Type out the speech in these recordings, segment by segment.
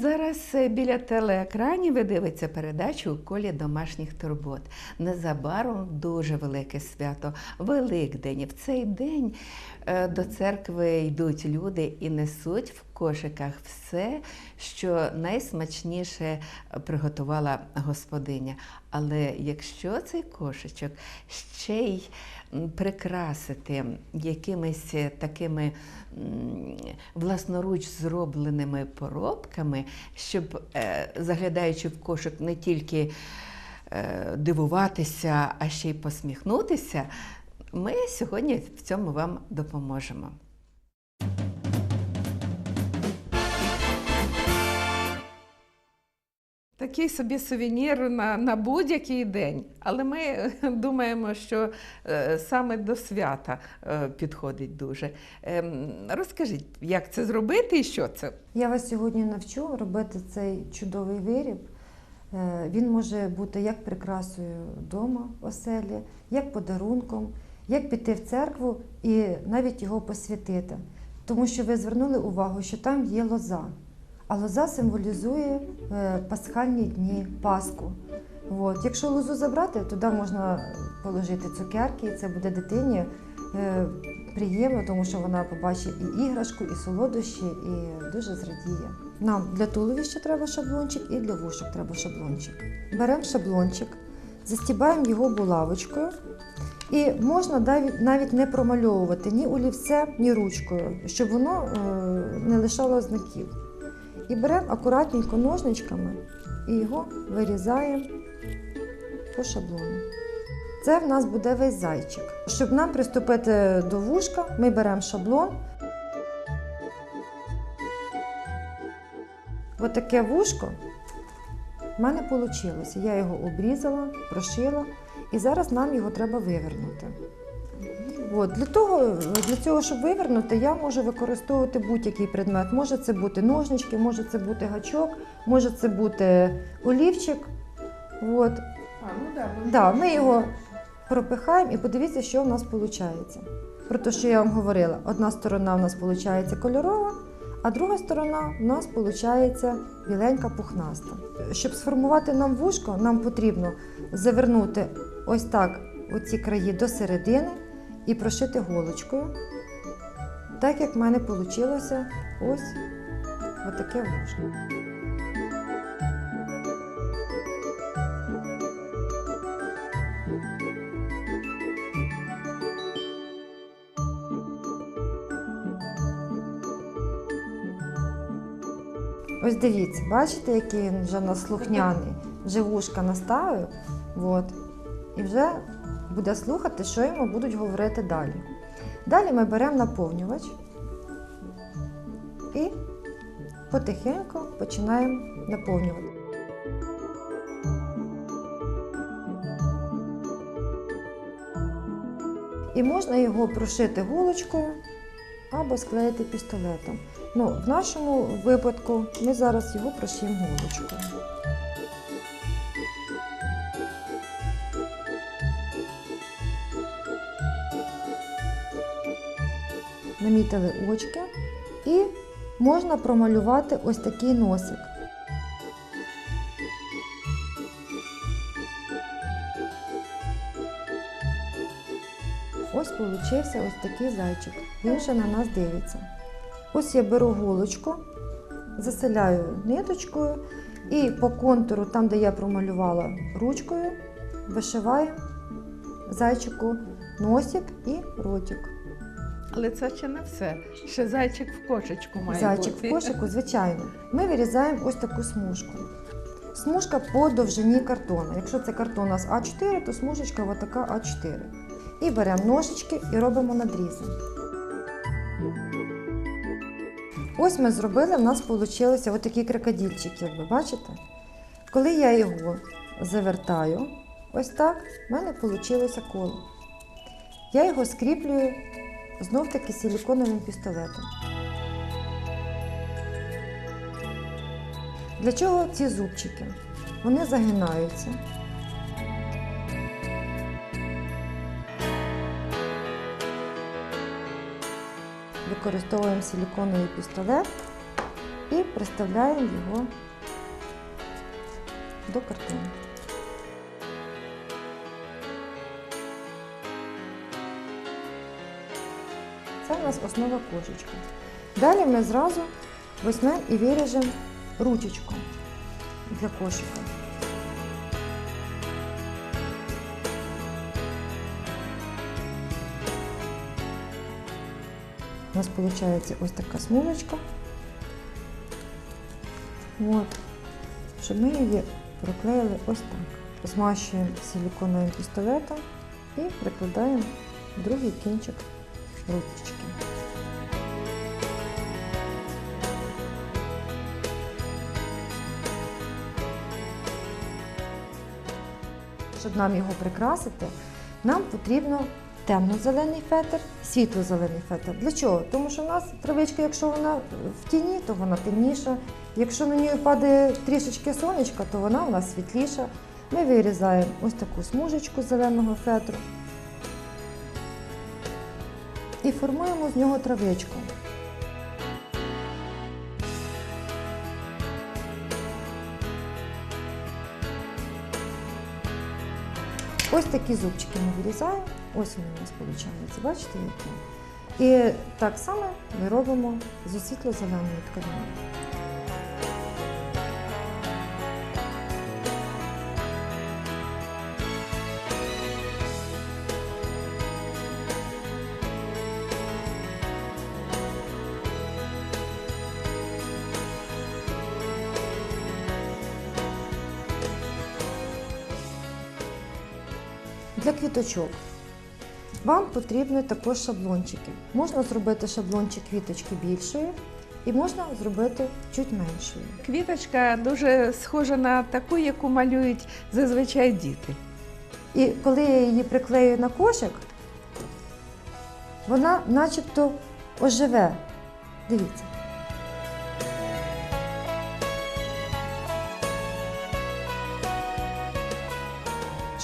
Зараз е, біля телеекранів ви дивиться передачу у колі домашніх турбот. Незабаром дуже велике свято, Великдень. І В цей день е, до церкви йдуть люди і несуть в кошиках все, що найсмачніше приготувала господиня. Але якщо цей кошечок ще й прикрасити якимись е, такими власноруч зробленими поробками, щоб, е, заглядаючи в кошик, не тільки е, дивуватися, а ще й посміхнутися, ми сьогодні в цьому вам допоможемо. Такий собі сувенір на, на будь-який день. Але ми думаємо, що е, саме до свята е, підходить дуже. Ем, розкажіть, як це зробити і що це? Я вас сьогодні навчу робити цей чудовий виріб. Е, Він може бути як прикрасою вдома оселі, як подарунком, як піти в церкву і навіть його посвятити. Тому що ви звернули увагу, що там є лоза. А лоза символізує е, пасхальні дні, Пасху. От. Якщо лозу забрати, туди можна положити цукерки, і це буде дитині е, приємно, тому що вона побачить і іграшку, і солодощі, і дуже зрадіє. Нам для туловища треба шаблончик і для вушок треба шаблончик. Беремо шаблончик, застібаємо його булавочкою. І можна навіть, не промальовувати ні олівцем, ні ручкою, щоб воно е, не лишало знаків. І беремо акуратненько ножничками і його вирізаємо по шаблону. Це в нас буде весь зайчик. Щоб нам приступити до вушка, ми беремо шаблон. Отаке вушко в мене вийшло. Я його обрізала, прошила, і зараз нам його треба вивернути. От, для, того, для цього, щоб вивернути, я можу використовувати будь-який предмет. Може це бути ножнички, може це бути гачок, може це бути олівчик. От. А, ну да, Да, ми його пропихаємо і подивіться, що в нас виходить. Про те, що я вам говорила, одна сторона в нас виходить кольорова, а друга сторона в нас виходить біленька пухнаста. Щоб сформувати нам вушко, нам потрібно завернути ось так оці краї до середини і прошити голочкою. Так як в мене вийшло ось отаке вушко. Ось дивіться, бачите, який вже у нас слухняний. Вже вушка наставив, от, і вже буде слухати, що йому будуть говорити далі. Далі ми беремо наповнювач і потихеньку починаємо наповнювати. І можна його прошити голочкою або склеїти пістолетом. Ну, в нашому випадку ми зараз його прошиємо голочкою. Намітили очки і можна промалювати ось такий носик. Ось получився ось такий зайчик. Він ще на нас дивиться. Ось я беру голочку, заселяю ниточкою і по контуру, там, де я промалювала ручкою, вишиваю зайчику носик і ротик. Але це ще не все. Ще зайчик в кошечку має Зайчик бути. в кошику, звичайно. Ми вирізаємо ось таку смужку. Смужка по довжині картона. Якщо це картон у нас А4, то смужечка ось така А4. І беремо ножички і робимо надрізи. Ось ми зробили, в нас вийшли ось такі крокодильчики, ви бачите? Коли я його завертаю, ось так, в мене вийшло коло. Я його скріплюю знов таки силіконовим пістолетом. Для чого ці зубчики? Вони загинаються. Використовуємо силіконовий пістолет і приставляємо його до картини. Це у нас основа кошечка. Далі ми зразу візьмемо і виріжемо ручечку для кошика. У нас виходить ось така смужечка. От. Щоб ми її проклеїли ось так. Змащуємо силіконовим пістолетом і прикладаємо другий кінчик ручечки. Щоб нам його прикрасити, нам потрібно темно-зелений фетр, світло-зелений фетр. Для чого? Тому що в нас травичка, якщо вона в тіні, то вона темніша. Якщо на неї падає трішечки сонечка, то вона у нас світліша. Ми вирізаємо ось таку смужечку зеленого фетру і формуємо з нього травичку. Ось такі зубчики ми вирізаємо. Ось вони у нас виходить. Бачите, які? І так само ми робимо зі світло-зеленої тканини. Квіточок вам потрібні також шаблончики. Можна зробити шаблончик квіточки більшої і можна зробити чуть меншою. Квіточка дуже схожа на таку, яку малюють зазвичай діти. І коли я її приклею на кошик, вона начебто оживе. Дивіться.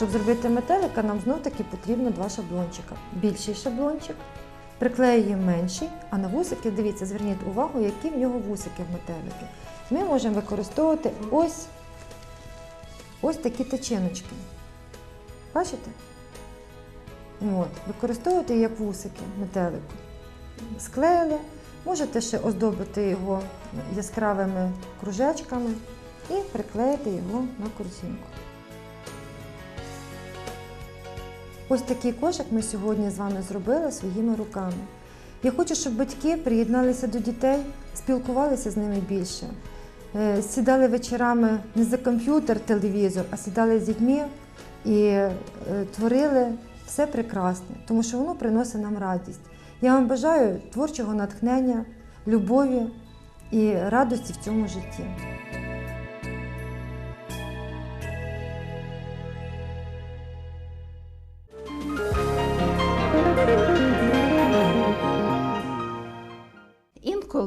Щоб зробити метелика, нам знов таки потрібно два шаблончика. Більший шаблончик, приклеюємо менший, а на вусики, дивіться, зверніть увагу, які в нього вусики в метелики. Ми можемо використовувати ось, ось такі тичиночки. Бачите? От, використовуйте як вусики метелику. Склеїли, можете ще оздобити його яскравими кружечками і приклеїти його на корзинку. Ось такий кошик ми сьогодні з вами зробили своїми руками. Я хочу, щоб батьки приєдналися до дітей, спілкувалися з ними більше. Е, Сідали вечорами не за комп'ютер, телевізор, а сідали з дітьми і е, творили все прекрасне, тому що воно приносить нам радість. Я вам бажаю творчого натхнення, любові і радості в цьому житті.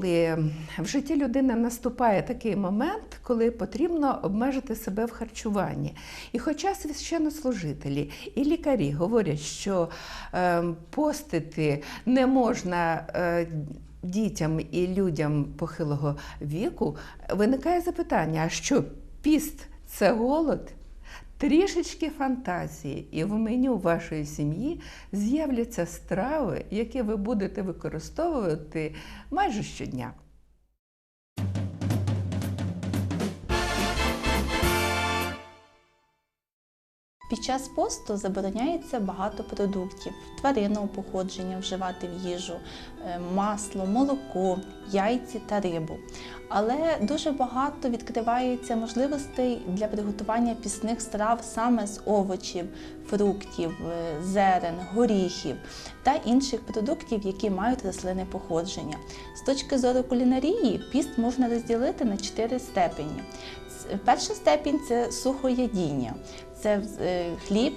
Інколи в житті людини наступає такий момент, коли потрібно обмежити себе в харчуванні. І хоча священнослужителі і лікарі говорять, що е, постити не можна. Е, Дітям і людям похилого віку виникає запитання: а що піст це голод? Трішечки фантазії, і в меню вашої сім'ї з'являться страви, які ви будете використовувати майже щодня. Під час посту забороняється багато продуктів тваринного походження вживати в їжу, е, масло, молоко, яйці та рибу. Але дуже багато відкривається можливостей для приготування пісних страв саме з овочів, фруктів, е, зерен, горіхів та інших продуктів, які мають рослинне походження. З точки зору кулінарії, піст можна розділити на чотири степені. Перша степінь це сухоядіння, це е, хліб,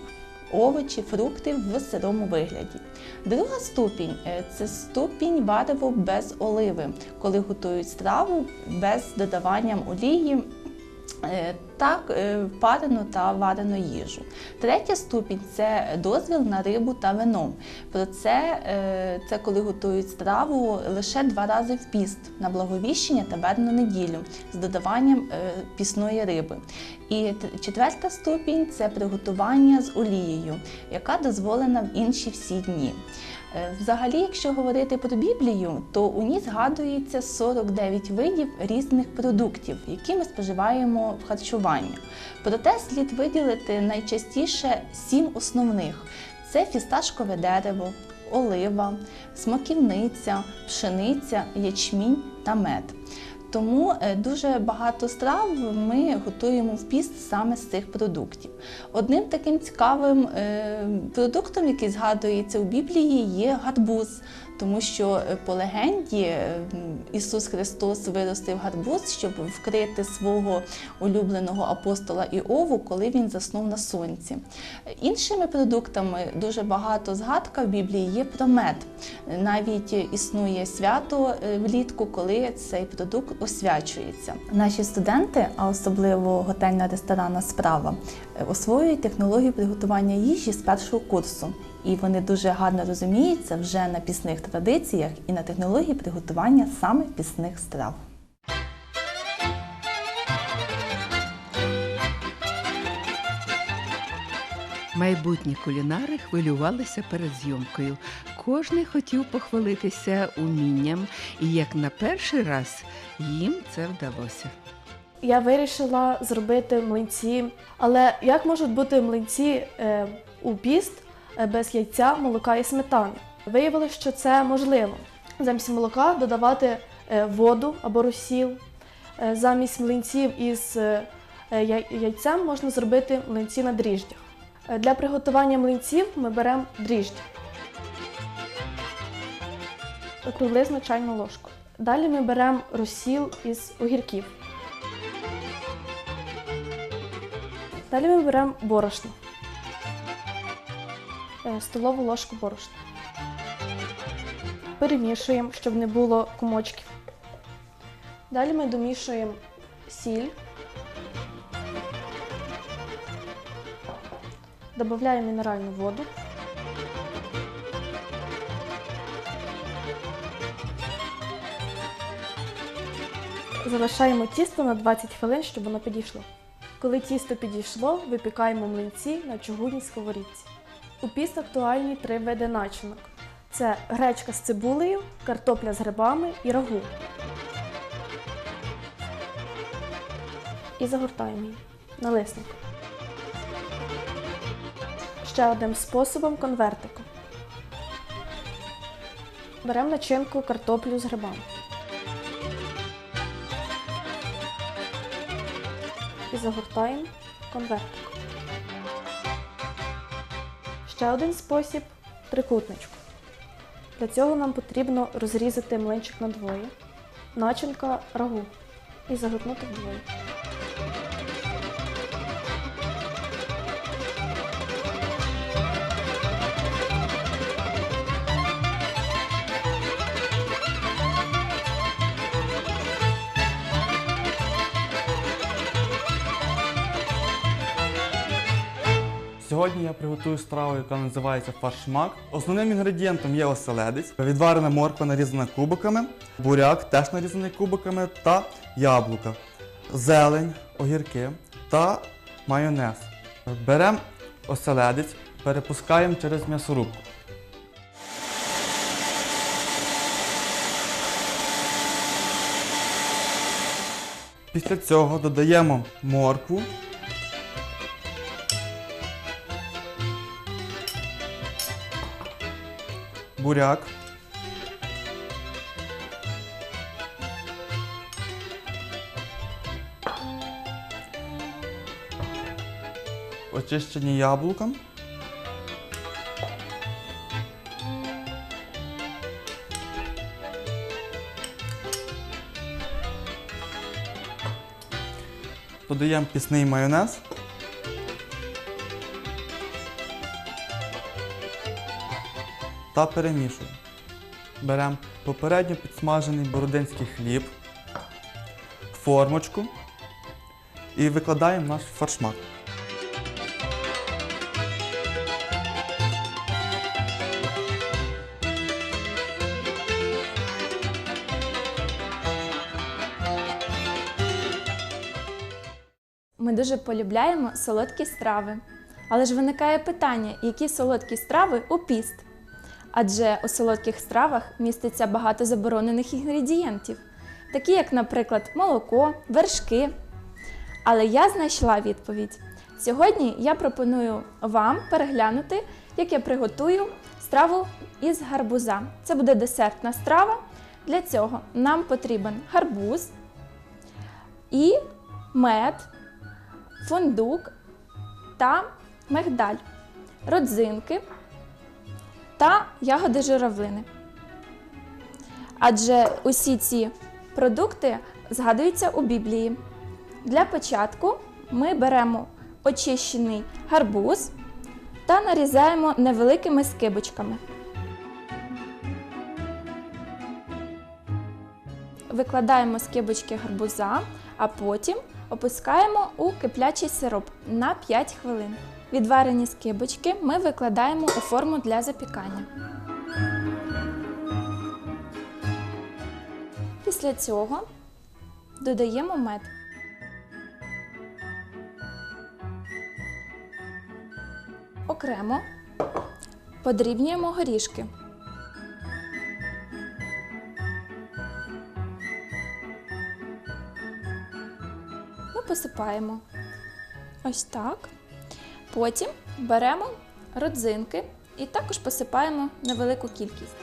овочі, фрукти в сирому вигляді. Друга ступінь е, це ступінь варево без оливи, коли готують страву без додаванням олії е, та е, парену та варену їжу. Третя ступінь це дозвіл на рибу та вино. Про це, це коли готують страву лише два рази в піст на благовіщення та вербну неділю з додаванням пісної риби. І четверта ступінь це приготування з олією, яка дозволена в інші всі дні. Е, Взагалі, якщо говорити про Біблію, то у ній згадується 49 видів різних продуктів, які ми споживаємо в харчуванні. Проте слід виділити найчастіше сім основних: це фісташкове дерево, олива, смоківниця, пшениця, ячмінь та мед. Тому е, дуже багато страв ми готуємо в піст саме з цих продуктів. Одним таким цікавим е, продуктом, який згадується у Біблії, є гарбуз, тому що е, по легенді е, Ісус Христос виростив гарбуз, щоб вкрити свого улюбленого апостола Іову, коли він заснув на сонці. Іншими продуктами дуже багато згадка в Біблії є про мед. Навіть існує свято е, влітку, коли цей продукт освячується. Наші студенти, а особливо готельна ресторанна справа, освоюють технологію приготування їжі з першого курсу. І вони дуже гарно розуміються вже на пісних традиціях і на технології приготування саме пісних страв. Майбутні кулінари хвилювалися перед зйомкою. Кожний хотів похвалитися умінням, і як на перший раз їм це вдалося. Я вирішила зробити млинці. Але як можуть бути млинці е, у піст без яйця, молока і сметани? Виявилося, що це можливо. Замість молока додавати е, воду або розсіл. Е, замість млинців із е, яйцем можна зробити млинці на дріждях. Е, Для приготування млинців ми беремо дріжджі. Приблизно чайну ложку. Далі ми беремо розсіл із огірків. Далі ми беремо борошно. Е, Столову ложку борошна. Перемішуємо, щоб не було комочків. Далі ми домішуємо сіль. Додаємо мінеральну воду. Залишаємо тісто на 20 хвилин, щоб воно підійшло. Коли тісто підійшло, випікаємо млинці на чугунній сковорідці. У піст актуальні три види начинок: це гречка з цибулею, картопля з грибами і рагу. І загортаємо її на лисник. Ще одним способом конвертиком. Беремо начинку картоплю з грибами. і загортаємо конвертик. Ще один спосіб трикутничку. Для цього нам потрібно розрізати млинчик надвоє, начинка рагу і загорнути вдвоє. Сьогодні я приготую страву, яка називається фаршмак. Основним інгредієнтом є оселедець, відварена морква нарізана кубиками, буряк теж нарізаний кубиками та яблука, зелень, огірки та майонез. Беремо оселедець, перепускаємо через м'ясорубку. Після цього додаємо моркву, буряк, очищені яблука. Додаємо пісний майонез. Та перемішуємо. Беремо попередньо підсмажений бородинський хліб, формочку і викладаємо наш фаршмак. Ми дуже полюбляємо солодкі страви. Але ж виникає питання, які солодкі страви у піст? Адже у солодких стравах міститься багато заборонених інгредієнтів, такі як, наприклад, молоко, вершки. Але я знайшла відповідь. Сьогодні я пропоную вам переглянути, як я приготую страву із гарбуза. Це буде десертна страва. Для цього нам потрібен гарбуз і мед, фундук та мигдаль, родзинки та ягоди журавлини. Адже усі ці продукти згадуються у Біблії. Для початку ми беремо очищений гарбуз та нарізаємо невеликими скибочками. Викладаємо скибочки гарбуза, а потім опускаємо у киплячий сироп на 5 хвилин. Відварені скибочки ми викладаємо у форму для запікання. Після цього додаємо мед. Окремо подрібнюємо горішки. Ми посипаємо ось так. Потім беремо родзинки і також посипаємо невелику кількість.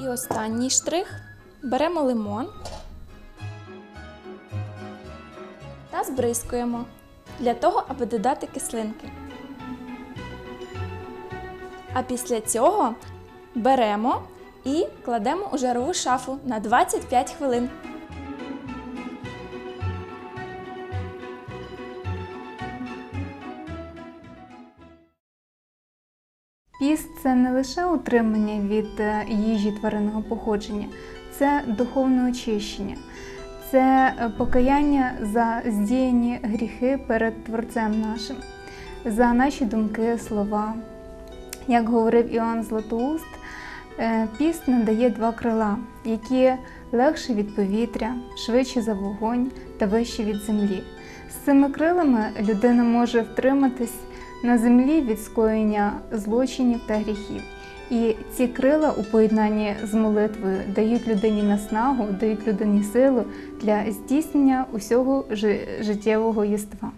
І останній штрих беремо лимон та збризкуємо для того, аби додати кислинки. А після цього беремо і кладемо у жарову шафу на 25 хвилин. Це не лише утримання від е, їжі тваринного походження, це духовне очищення, це е, покаяння за здіяні гріхи перед Творцем нашим, за наші думки, слова. Як говорив Іоанн Златоуст, е, піст надає два крила, які легші від повітря, швидші за вогонь та вищі від землі. З цими крилами людина може втриматись на землі від скоєння злочинів та гріхів. І ці крила у поєднанні з молитвою дають людині наснагу, дають людині силу для здійснення усього життєвого єства.